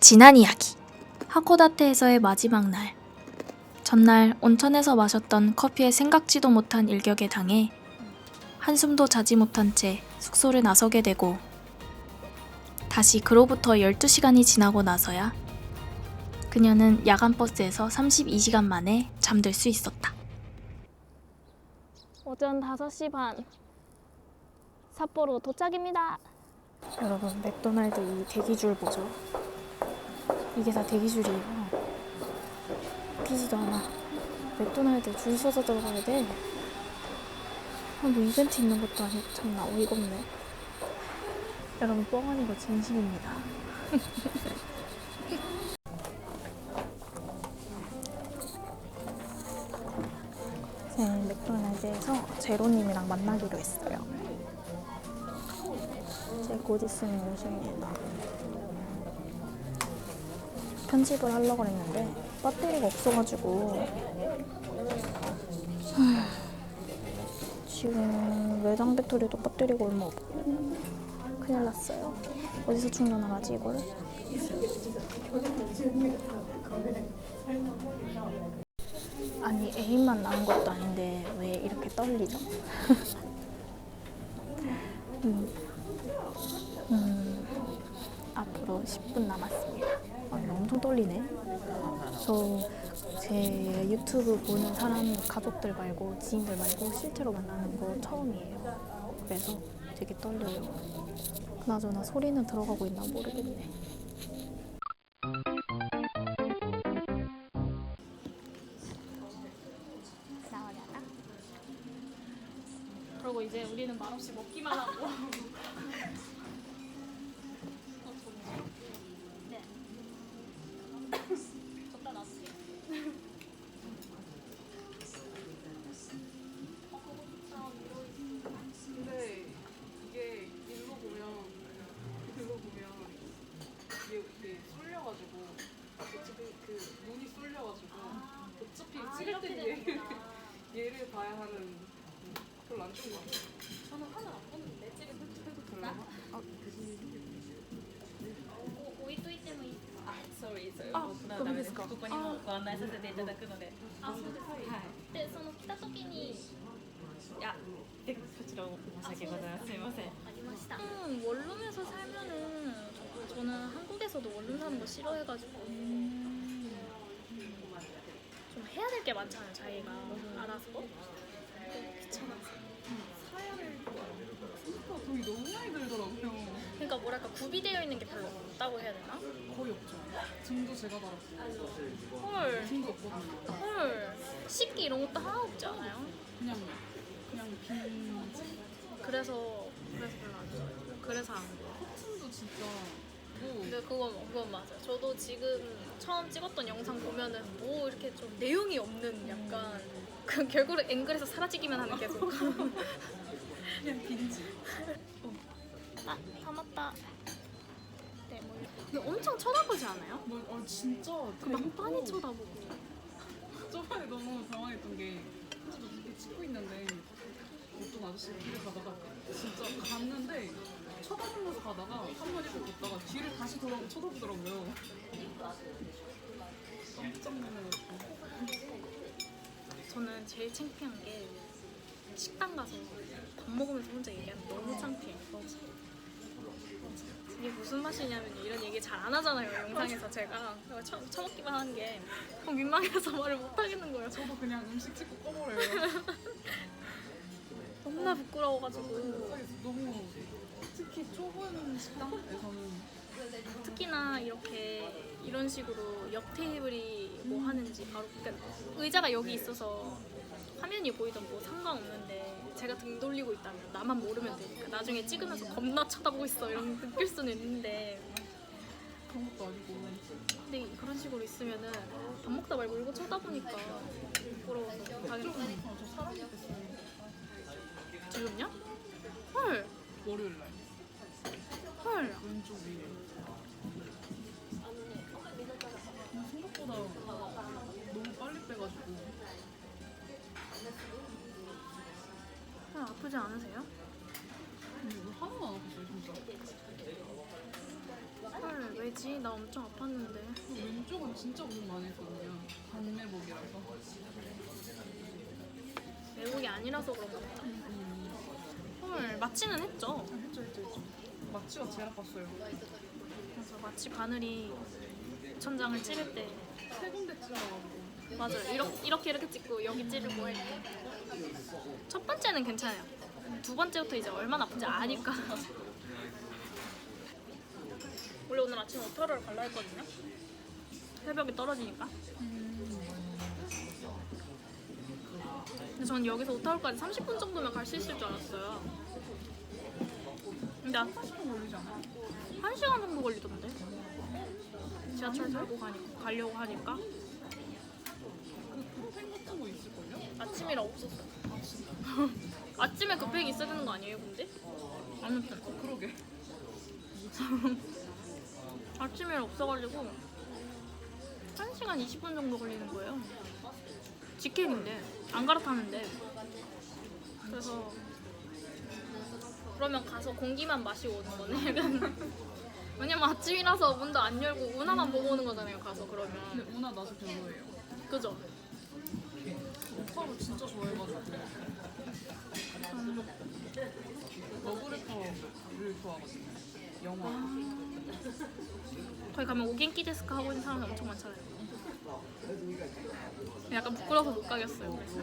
지난 이야기. 하코다테에서의 마지막 날. 전날 온천에서 마셨던 커피에 생각지도 못한 일격에 당해 한숨도 자지 못한 채 숙소를 나서게 되고 다시 그로부터 12시간이 지나고 나서야 그녀는 야간 버스에서 32시간 만에 잠들 수 있었다. 오전 5시 반 삿포로 도착입니다. 여러분 맥도날드 이 대기줄 보죠. 이게 다 대기줄이에요. 피지도 않아. 맥도날드 줄 서서 들어가야 돼. 아, 뭐 이벤트 있는 것도 아니고 참나 어이가 없네. 여러분 뻥 아니고 진심입니다. 네, 맥도날드에서 제로님이랑 만나기로 했어요. 이제 곧 있으면 요즘입니다. 편집을 하려고 했는데 배터리가 없어가지고 하, 지금 외장 배터리도 배터리가 얼마 없고 큰일 났어요. 어디서 충전을 하지 이걸? 아니 애인만 나온 것도 아닌데 왜 이렇게 떨리죠? 음. 음, 앞으로 10분 남았습니다. 엄청 떨리네. 저제 유튜브 보는 사람 가족들 말고 지인들 말고 실제로 만나는 거 처음이에요. 그래서 되게 떨려요. 그나저나 소리는 들어가고 있나 모르겠네. 나오려나? 그리고 이제 우리는 말없이 먹기만 하고. ご案内させていただくので。あ、そうですか。はい。で、その来た時にいや、でこちらも申し訳ございません。すみません。ありました. 음, 원룸에서 살면은 저는 한국에서도 원룸 사는 거 싫어해가지고 좀 해야 될 게 많잖아요, 자기가 알아서. 귀찮아서. 생각보다 돈이 너무 많이 들더라고요. 그러니까 뭐랄까 구비되어 있는 게 별로 없다고 해야 되나? 거의 없죠. 짐도 제가 달았어요. 헐. 식기 이런 것도 하나 없지 않아요? 그냥 그냥 빈 그래서 그래서 별로 안 좋아요. 그래서 안 좋아요. 커튼도 진짜 뭐 근데 그건 그건 맞아요. 저도 지금 처음 찍었던 영상 보면은 뭐 이렇게 좀 내용이 없는 약간 그 결국은 앵글에서 사라지기만 하는 계속. 그냥 빈지. 아, 다 맞다. 네, 뭐 근데 엄청 쳐다보지 않아요? 뭐, 아 진짜 그 막판이 대놓고 쳐다보고. 저번에 너무 당황했던 게 저도 이렇게 찍고 있는데 어떤 아저씨가 길을 가다가 진짜 갔는데 쳐다보면서 가다가 한번 이렇게 걷다가 뒤를 다시 돌아보고 쳐다보더라고요. 깜짝 놀라가지고. 저는 제일 창피한 게 식당 가서 밥 먹으면서 혼자 얘기하면 너무 창피해. 이게 무슨 맛이냐면 이런 얘기 잘 안 하잖아요 영상에서 제가 처, 처먹기만 하는 게 민망해서 말을 못 하겠는 거예요. 저도 그냥 음식 찍고 꺼버려요. 너무나 부끄러워가지고 너무 특히 좁은 식당에서는 특히나 이렇게 이런 식으로 옆 테이블이 뭐 하는지 바로 그러니까 의자가 여기 있어서 화면이 보이던 뭐 상관없는데 제가 등 돌리고 있다면 나만 모르면 되니까 나중에 찍으면서 겁나 쳐다보고 있어 이런 거 느낄 수는 있는데 그런 것도 아니고 근데 그런 식으로 있으면은 밥 먹다 말고 이거 쳐다보니까 부끄러워서 당연히 좀 어, 저 사람이 됐어요. 지금요? 헐 월요일 날 헐. 왼쪽 위에. 생각보다 너무 빨리 빼가지고 헐 아프지 않으세요? 근데 이거 하나도 안 아팠어요 진짜. 헐왜 아프지? 나 엄청 아팠는데. 왼쪽은 진짜 고생 많이 했거든요. 강매복이라서. 외국이 아니라서 그런가 보다. 헐, 마취는 했죠. 했죠 했죠 했죠. 마취가 제일 아팠어요. 그래서 마취 바늘이 천장을 찌를 때 세 군데 찔러가지고. 맞아요. 이렇게 이렇게, 이렇게 찍고 여기 찌르고 할 때. 첫 번째는 괜찮아요. 두 번째부터 이제 얼마나 아픈지 아니까. 원래 오늘 아침에 오타로를 갈라 했거든요. 새벽에 떨어지니까. 근데 저는 여기서 오타로까지 30분 정도면 갈 수 있을 줄 알았어요. 근데 한 40분 걸리지 않아? 1시간 정도 걸리던데. 지하철 타고 가니까 가려고 하니까 있을걸요? 아침이라 없었어. 아침에 급행 있어야 되는 거 아니에요, 근데? 아무튼 어 그러게. 아침이라 없어가지고 1시간 20분 정도 걸리는 거예요. 직행인데 안 갈아타는데 그래서 그러면 가서 공기만 마시고 오는 거네. 왜냐면 아침이라서 문도 안 열고 운하만 보고 오는 거잖아요. 가서 그러면 근데 우나 나도 별로예요. 그죠? 오빠를 진짜 좋아해가지고. 러브레터를 좋아하거든요. 영화. 거기 가면 오겐키 데스크 하고 있는 사람이 엄청 많잖아요. 약간 부끄러워서 못 가겠어요. 그래서.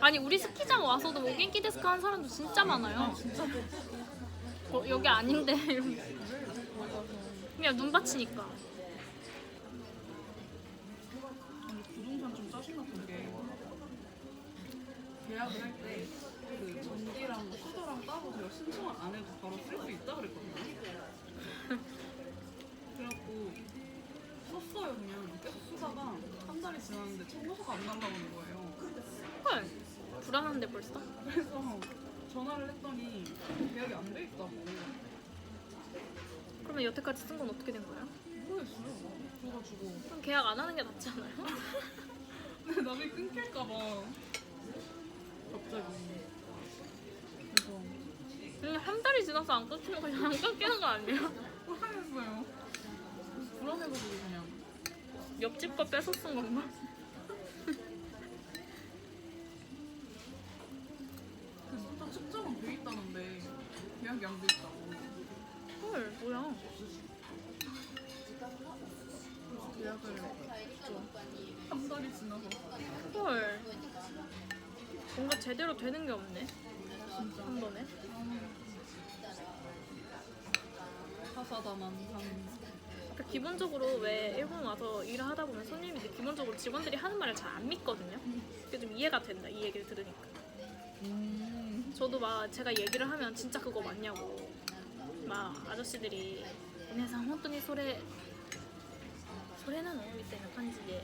아니 우리 스키장 와서도 오겐키 데스크 하는 사람도 진짜 많아요. 어, 여기 아닌데. 그냥 눈 받치니까. 계약을 할 때 그 전기랑 수도랑 따로 제가 신청을 안 해도 바로 쓸 수 있다 그랬거든요. 그래갖고 썼어요 그냥 계속 쓰다가 한 달이 지났는데 청구서가 안 날라오는 거예요. 헐 불안한데 벌써? 그래서 전화를 했더니 계약이 안 돼 있다고 그러면 여태까지 쓴 건 어떻게 된 거예요? 모르겠어요. 그래가지고 그럼 계약 안 하는 게 낫지 않아요? 근데 나중에 끊길까봐 갑자기 그래서 한 달이 지나서 안거 그냥 안 끊기는 거 아니에요? 불안했어요. 불안해가지고 그냥 옆집 거 뺏어 쓴 건가? 그 진짜 측정은 돼 있다는데 계약이 안 돼 있다고. 헐 뭐야? 계약을 했죠. 한 달이 지나서 헐 뭔가 제대로 되는 게 없네. 한 번에. 하사다만 한 그러니까 기본적으로 왜 일본 와서 일을 하다 보면 손님들이 기본적으로 직원들이 하는 말을 잘 안 믿거든요. 그게 좀 이해가 된다 이 얘기를 들으니까. 음. 저도 막 제가 얘기를 하면 진짜 그거 맞냐고. 막 아저씨들이 오네상 혼돈이 소래 소래는 어 밑에는 간지에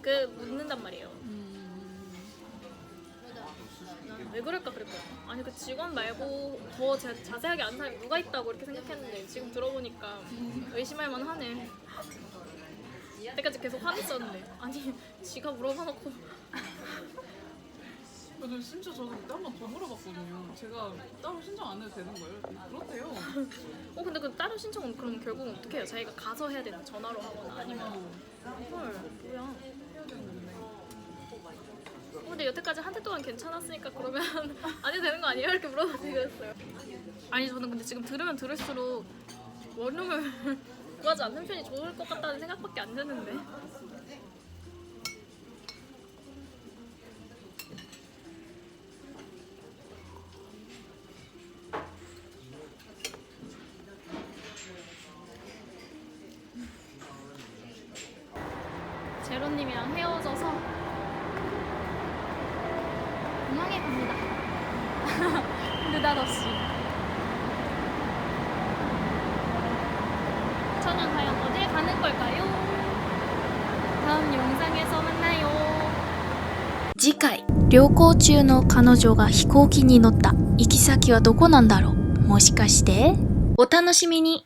그 묻는단 말이에요. 음. 난 왜 그럴까 그랬거든. 아니 그 직원 말고 더 자, 자세하게 아는 사람이 누가 있다고 이렇게 생각했는데 지금 들어보니까 의심할 만하네. 그때까지 계속 화냈었는데 아니 지가 물어봐놓고 그래서 심지어 저도 그때 한번 더 물어봤거든요. 제가 따로 신청 안 해도 되는 거예요? 그렇대요. 어 근데 그 다른 신청은 그럼 결국은 어떻게 해요? 자기가 가서 해야 되나 전화로 하거나 아니면 헐 뭐야 해야 되는 건데. 어, 근데 여태까지 한달 동안 괜찮았으니까 그러면 안 해도 되는 거 아니에요? 이렇게 물어보시고 했어요 아니 저는 근데 지금 들으면 들을수록 원룸을 구하지 않는 편이 좋을 것 같다는 생각밖에 안 드는데 제로님이랑 헤어져서 느닷없이. 저는 과연 어딜 가는 걸까요? 다음 영상에서 만나요. 次回旅行中の彼女が飛行機に乗った行き先はどこなんだろうもしかしてお楽しみに